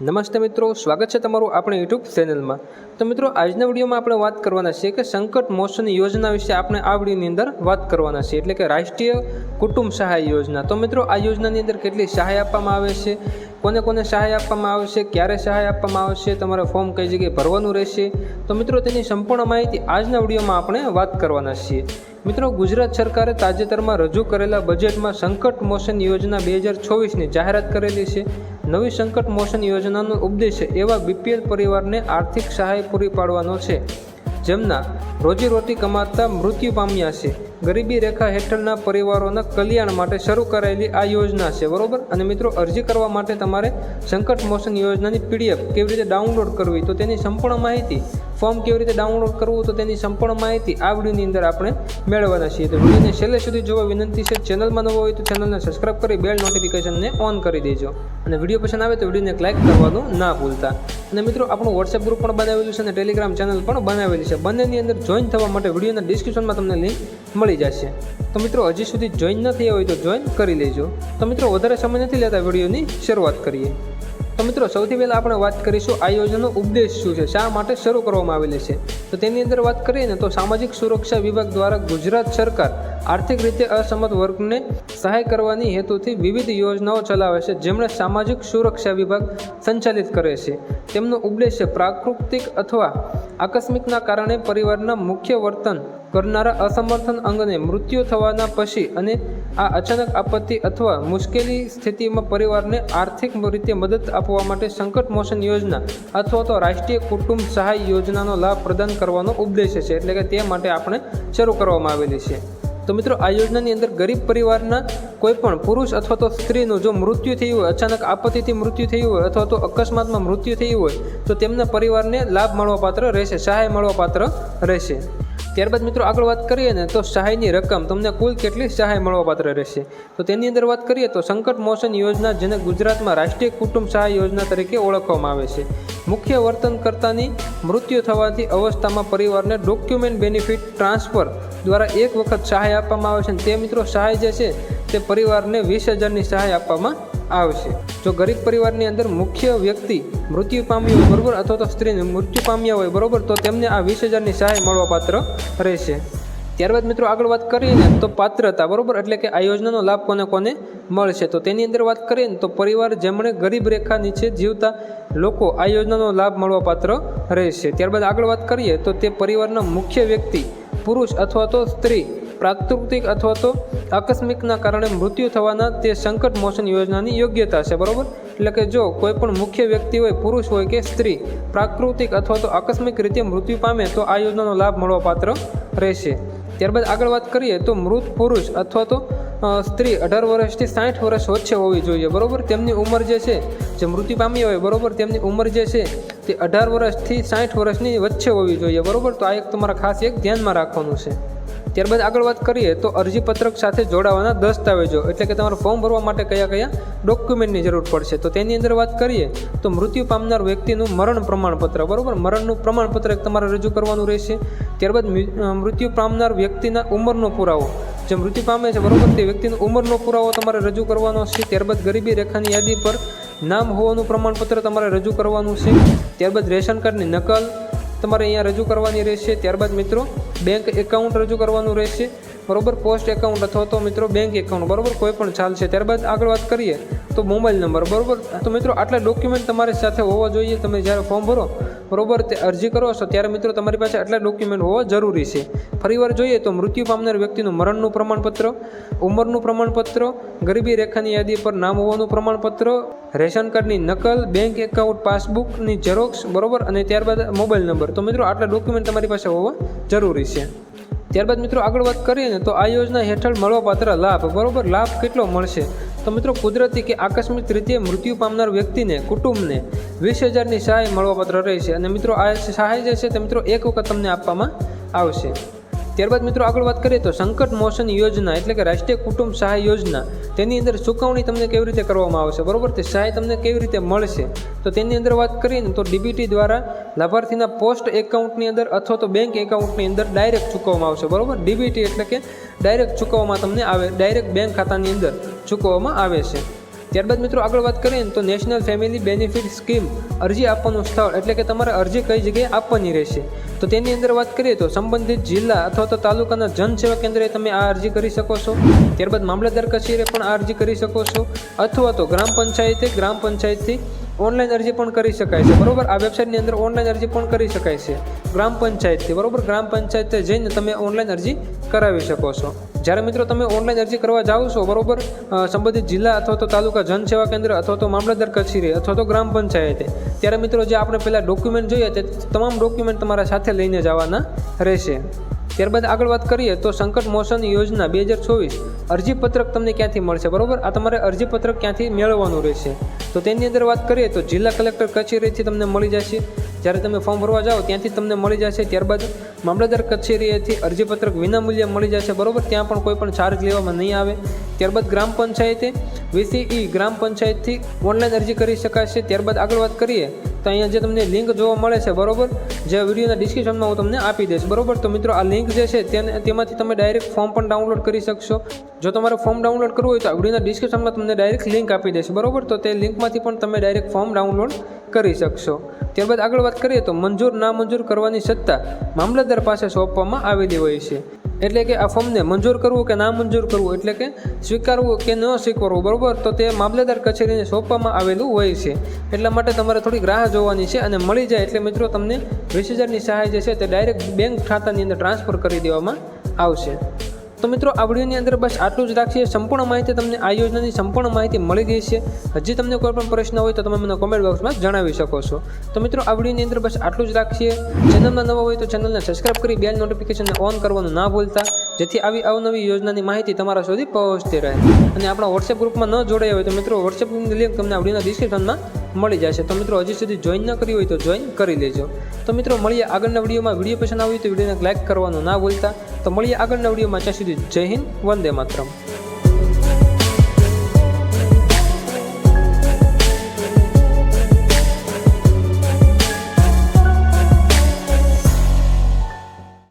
નમસ્તે મિત્રો, સ્વાગત છે તમારું આપણી યુટ્યુબ ચેનલમાં. તો મિત્રો, આજના વિડીયોમાં આપણે વાત કરવાના છીએ કે સંકટ મોશન યોજના વિશે આપણે આ વિડીયોની અંદર વાત કરવાના છીએ, એટલે કે રાષ્ટ્રીય કુટુંબ સહાય યોજના. તો મિત્રો, આ યોજનાની અંદર કેટલી સહાય આપવામાં આવે છે? કોને કોને સહાય આપવામાં આવે છે? ક્યારે સહાય આપવામાં આવશે તમારે ફોર્મ કઈ જગ્યાએ ભરવાનું રહેશે? તો મિત્રો, તેની સંપૂર્ણ માહિતી આજના વિડીયોમાં આપણે વાત કરવાના છીએ. મિત્રો, ગુજરાત સરકારે તાજેતરમાં રજૂ કરેલા બજેટમાં સંકટ મોશન યોજના બે હજાર ચોવીસની જાહેરાત કરેલી છે. નવી સંકટ મોશન યોજનાનો ઉપદેશ એવા બીપીએલ પરિવારને આર્થિક સહાય પૂરી પાડવાનો છે. જેમના રોજીરોટી કમાતા મૃત્યુ પામ્યા છે. ગરીબી રેખા હેઠળના પરિવારોના કલ્યાણ માટે શરૂ કરાયેલી આ યોજના છે, બરોબર? અને મિત્રો, અરજી કરવા માટે તમારે સંકટ મોશન યોજનાની પીડીએફ કેવી રીતે ડાઉનલોડ કરવી, તો તેની સંપૂર્ણ માહિતી ફોર્મ કેવી રીતે ડાઉનલોડ કરવું તો તેની સંપૂર્ણ માહિતી આ વિડીયોની અંદર આપણે મેળવવાના છીએ. તો વિડીયોને છેલ્લે સુધી જોવા વિનંતી છે, ચેનલમાં નવો હોય તો ચેનલને સબસ્ક્રાઇબ કરી બેલ નોટિફિકેશનને ઓન કરી દેજો. અને વીડિયો પસંદ આવે તો વિડીયોને એક કરવાનું ના ભૂલતા. અને મિત્રો, આપણું વોટ્સએપ ગ્રુપ પણ બનાવેલું છે અને ટેલિગ્રામ ચેનલ પણ બનાવેલી છે. બંનેની અંદર જોઈન થવા માટે વિડીયોના ડિસ્ક્રિપ્શનમાં તમને લિંક મળી જશે. તો મિત્રો, હજી સુધી જોઈન ન થયા હોય તો જોઈન કરી લેજો. તો મિત્રો, વધારે સમય નથી લેતા વિડીયોની શરૂઆત કરીએ. તો મિત્રો, સૌથી પહેલાં આપણે વાત કરીશું આ યોજનાનો ઉપદેશ શું છે? શા માટે શરૂ કરવામાં આવેલી છે? તો તેની અંદર વાત કરીએ ને, તો સામાજિક સુરક્ષા વિભાગ દ્વારા ગુજરાત સરકાર આર્થિક રીતે અસમર્થ વર્ગને સહાય કરવાની હેતુથી વિવિધ યોજનાઓ ચલાવે છે, જેમણે સામાજિક સુરક્ષા વિભાગ સંચાલિત કરે છે. તેમનો ઉદ્દેશ્ય પ્રાકૃતિક અથવા આકસ્મિકના કારણે પરિવારના મુખ્ય વર્તન કરનારા અસમર્થન અંગને મૃત્યુ થવાના પછી અને આ અચાનક આપત્તિ અથવા મુશ્કેલી સ્થિતિમાં પરિવારને આર્થિક રીતે મદદ આપવા માટે સંકટ મોશન યોજના અથવા તો રાષ્ટ્રીય કુટુંબ સહાય યોજનાનો લાભ પ્રદાન કરવાનો ઉપદેશ છે. એટલે કે તે માટે આપણે શરૂ કરવામાં આવેલી છે. તો મિત્રો, આ યોજનાની અંદર ગરીબ પરિવારના કોઈ પણ પુરુષ અથવા તો સ્ત્રીનું જો મૃત્યુ થયું હોય, અચાનક આપત્તિથી મૃત્યુ થયું હોય અથવા તો અકસ્માતમાં મૃત્યુ થયું હોય, તો તેમના પરિવારને લાભ મળવાપાત્ર રહેશે, સહાય મળવાપાત્ર રહેશે. ત્યારબાદ મિત્રો આગળ વાત કરીએ ને તો સહાયની રકમ તમને કુલ કેટલી સહાય મળવાપાત્ર રહેશે? તો તેની અંદર વાત કરીએ તો સંકટ મોશન યોજના જેને ગુજરાતમાં રાષ્ટ્રીય કુટુંબ સહાય યોજના તરીકે ઓળખવામાં આવે છે. મુખ્ય વર્તનકર્તાની મૃત્યુ થવાથી અવસ્થામાં પરિવારને ડોક્યુમેન્ટ બેનિફિટ ટ્રાન્સફર દ્વારા એક વખત સહાય આપવામાં આવે છે તે મિત્રો સહાય જે છે તે પરિવારને વીસ હજારની સહાય આપવામાં આવશે. જો ગરીબ પરિવારની અંદર મુખ્ય વ્યક્તિ મૃત્યુ પામ્યું હોય બરોબર અથવા તો સ્ત્રીને મૃત્યુ પામ્યા હોય બરોબર, તો તેમને આ વીસ હજારની સહાય મળવાપાત્ર રહેશે. ત્યારબાદ મિત્રો આગળ વાત કરીએ ને, તો પાત્રતા, બરોબર? એટલે કે આ યોજનાનો લાભ કોને કોને મળશે? તો તેની અંદર વાત કરીએ ને, તો પરિવાર જેમણે ગરીબ રેખા નીચે જીવતા લોકો આ યોજનાનો લાભ મળવાપાત્ર રહેશે. ત્યારબાદ આગળ વાત કરીએ, તો તે પરિવારના મુખ્ય વ્યક્તિ પુરુષ અથવા તો સ્ત્રી પ્રાકૃતિક અથવા તો આકસ્મિકના કારણે મૃત્યુ થવાના તે સંકટ મોશન યોજનાની યોગ્યતા છે, બરાબર? એટલે કે જો કોઈ પણ મુખ્ય વ્યક્તિ હોય, પુરુષ હોય કે સ્ત્રી, પ્રાકૃતિક અથવા તો આકસ્મિક રીતે મૃત્યુ પામે, તો આ યોજનાનો લાભ મળવાપાત્ર રહેશે. ત્યારબાદ આગળ વાત કરીએ, તો મૃત પુરુષ અથવા તો સ્ત્રી અઢાર વર્ષથી સાઠ વર્ષ વચ્ચે હોવી જોઈએ, બરાબર? તેમની ઉંમર જે છે, જે મૃત્યુ પામી હોય, બરાબર? તેમની ઉંમર જે છે, તે અઢાર વર્ષથી સાઠ વર્ષની વચ્ચે હોવી જોઈએ, બરાબર? તો આ એક તમારા ખાસ એક ધ્યાનમાં રાખવાનું છે. ત્યારબાદ આગળ વાત કરીએ તો અરજીપત્રક સાથે જોડાવાના દસ્તાવેજો, એટલે કે તમારે ફોર્મ ભરવા માટે કયા કયા ડોક્યુમેન્ટની જરૂર પડશે. તો તેની અંદર વાત કરીએ તો મૃત્યુ પામનાર વ્યક્તિનું મરણ પ્રમાણપત્ર, બરાબર? મરણનું પ્રમાણપત્ર એક તમારે રજૂ કરવાનું રહેશે. ત્યારબાદ મૃત્યુ પામનાર વ્યક્તિના ઉંમરનો પુરાવો. જે મૃત્યુ પામે છે, બરાબર? તે વ્યક્તિનો ઉંમરનો પુરાવો તમારે રજૂ કરવાનો છે. ત્યારબાદ ગરીબી રેખાની યાદી પર નામ હોવાનું પ્રમાણપત્ર તમારે રજૂ કરવાનું છે. ત્યારબાદ રેશન કાર્ડની નકલ તમારે અહીંયા રજૂ કરવાની રહેશે. ત્યારબાદ મિત્રો બેંક એકાઉન્ટ રજૂ કરવાનું રહેશે. બરોબર પોસ્ટ એકાઉન્ટ અથવા તો મિત્રો બેંક એકાઉન્ટ બરોબર, કોઈ પણ ચાલશે. ત્યારબાદ આગળ વાત કરીએ તો મોબાઈલ નંબર બરોબર? તો મિત્રો, આટલા ડોક્યુમેન્ટ તમારી સાથે હોવા જોઈએ. તમે જ્યારે ફોર્મ ભરો બરોબર તે અરજી કરો છો ત્યારે મિત્રો તમારી પાસે આટલા ડોક્યુમેન્ટ હોવા જરૂરી છે. ફરીવાર જોઈએ તો મૃત્યુ પામનાર વ્યક્તિનું મરણનું પ્રમાણપત્ર, ઉંમરનું પ્રમાણપત્ર, ગરીબી રેખાની યાદી પર નામ હોવાનું પ્રમાણપત્ર, રેશન કાર્ડની નકલ બેંક એકાઉન્ટ પાસબુકની ઝેરોક્સ બરોબર? અને ત્યારબાદ મોબાઈલ નંબર તો મિત્રો આટલા ડોક્યુમેન્ટ તમારી પાસે હોવા જરૂરી છે. ત્યારબાદ મિત્રો આગળ વાત કરીએ ને તો આ યોજના હેઠળ મળવાપાત્ર લાભ. બરોબર? લાભ કેટલો મળશે? તો મિત્રો કુદરતી કે આકસ્મિક રીતે મૃત્યુ પામનાર વ્યક્તિને, કુટુંબને વીસ હજારની સહાય મળવાપાત્ર રહેશે. અને મિત્રો આ સહાય જે છે તે મિત્રો એક વખત તમને આપવામાં આવશે. ત્યારબાદ મિત્રો આગળ વાત કરીએ તો સંકટ મોશન યોજના એટલે કે રાષ્ટ્રીય કુટુંબ સહાય યોજના, તેની અંદર ચૂકવણી તમને કેવી રીતે કરવામાં આવશે? બરોબર? તે સહાય તમને કેવી રીતે મળશે? તો તેની અંદર વાત કરીએ ને તો ડીબીટી દ્વારા લાભાર્થીના પોસ્ટ એકાઉન્ટની અંદર અથવા તો બેંક એકાઉન્ટની અંદર ડાયરેક્ટ ચૂકવવામાં આવશે. બરોબર? ડીબીટી એટલે કે ડાયરેક્ટ ચૂકવવામાં તમને આવે, ડાયરેક્ટ બેંક ખાતાની અંદર ચૂકવવામાં આવે છે. ત્યારબાદ મિત્રો આગળ વાત કરીએ તો નેશનલ ફેમિલી બેનિફિટ સ્કીમ અરજી આપવાનું સ્થળ એટલે કે તમારે અરજી કઈ જગ્યાએ આપવાની રહેશે. તો તેની અંદર વાત કરીએ તો સંબંધિત જિલ્લા અથવા તો તાલુકાના જનસેવા કેન્દ્રે તમે આ અરજી કરી શકો છો. ત્યારબાદ મામલતદાર કચેરીએ પણ આ અરજી કરી શકો છો. અથવા તો ગ્રામ પંચાયતે ગ્રામ પંચાયતથી ઓનલાઈન અરજી પણ કરી શકાય છે. બરોબર? આ વેબસાઇટની અંદર ઓનલાઈન અરજી પણ કરી શકાય છે. ગ્રામ પંચાયતથી. બરોબર? ગ્રામ પંચાયતે જઈને તમે ઓનલાઈન અરજી કરાવી શકો છો. જ્યારે મિત્રો તમે ઓનલાઈન અરજી કરવા જાઓ છો, બરોબર સંબંધિત જિલ્લા અથવા તો તાલુકા જનસેવા કેન્દ્ર અથવા તો મામલતદાર કચેરી અથવા તો ગ્રામ પંચાયતે, ત્યારે મિત્રો જે આપણે પહેલાં ડોક્યુમેન્ટ જોઈએ તે તમામ ડોક્યુમેન્ટ તમારા સાથે લઈને જવાના રહેશે. ત્યારબાદ આગળ વાત કરીએ તો સંકટ મોશન યોજના બે હજાર ચોવીસ અરજીપત્રક તમને ક્યાંથી મળશે, બરોબર? આ તમારે અરજીપત્રક ક્યાંથી મેળવવાનું રહેશે? તો તેની અંદર વાત કરીએ તો જિલ્લા કલેક્ટર કચેરીથી તમને મળી જશે. જ્યારે તમે ફોર્મ ભરવા જાઓ, ત્યાંથી તમને મળી જશે. ત્યારબાદ મામલતદાર કચેરીએથી અરજીપત્રક વિનામૂલ્યે મળી જશે. બરોબર? ત્યાં પણ કોઈ પણ ચાર્જ લેવામાં નહીં આવે. ત્યારબાદ ગ્રામ પંચાયતે વીસીઈ ગ્રામ પંચાયતથી ઓનલાઈન અરજી કરી શકાશે. ત્યારબાદ આગળ વાત કરીએ, તો અહીંયા જે તમને લિંક જોવા મળે છે, બરોબર? જે વિડીયોના ડિસ્ક્રિપ્શનમાં હું તમને આપી દઈશ. બરોબર? તો મિત્રો, આ લિંક જે છે, તેને તેમાંથી તમે ડાયરેક્ટ ફોર્મ પણ ડાઉનલોડ કરી શકશો. જો તમારે ફોર્મ ડાઉનલોડ કરવું હોય, તો આ વિડીયોના ડિસ્ક્રિપ્શનમાં તમને ડાયરેક્ટ લિંક આપી દઈશ. બરોબર? તો તે લિંકમાંથી પણ તમે ડાયરેક્ટ ફોર્મ ડાઉનલોડ કરી શકશો. ત્યારબાદ આગળ વાત કરીએ તો મંજૂર ના મંજૂર કરવાની સત્તા મામલતદાર પાસે સોંપવામાં આવેલી હોય છે. એટલે કે આ ફોર્મને મંજૂર કરવું કે ના મંજૂર કરવું, એટલે કે સ્વીકારવું કે ન સ્વીકારવું, બરાબર? તો તે મામલતદાર કચેરીને સોંપવામાં આવેલું હોય છે. એટલા માટે તમારે થોડીક રાહ જોવાની છે અને મળી જાય એટલે મિત્રો તમને વીસ હજારની સહાય જે છે તે ડાયરેક્ટ બેંક ખાતાની અંદર ટ્રાન્સફર કરી દેવામાં આવશે. તો મિત્રો, આ વિડીયોની અંદર બસ આટલું જ રાખીએ. સંપૂર્ણ માહિતી તમને આ યોજનાની સંપૂર્ણ માહિતી મળી ગઈ છે. હજી તમને કોઈ પણ પ્રશ્ન હોય તો તમે મને કોમેન્ટ બોક્સમાં જણાવી શકો છો. તો મિત્રો, આ વિડીયોની અંદર બસ આટલું જ રાખીએ. ચેનલમાં નવા હોય તો ચેનલને સબસ્ક્રાઇબ કરી, બેલ નોટિફિકેશનને ઓન કરવાનું ના ભૂલતા. જેથી આવી અવનવી યોજનાની માહિતી તમારા સુધી પહોંચતી રહે. અને આપણા વોટ્સએપ ગ્રુપમાં ન જોડાયા હોય તો મિત્રો વોટ્સએપની લિંક તમને આ વિડીયોના ડિસ્ક્રિપ્શનમાં મળી જશે. તો મિત્રો, હજી સુધી જોઈન ન કરી હોય તો જોઈન કરી લેજો. તો મિત્રો, મળીએ આગળના વિડીયોમાં. વીડિયો પસંદ આવ્યું તો વિડીયોને લાઇક કરવાનું ના ભૂલતા. તો મળીએ આગળના વિડીયોમાં. ત્યાં સુધી જય હિન્દ વંદે માતરમ.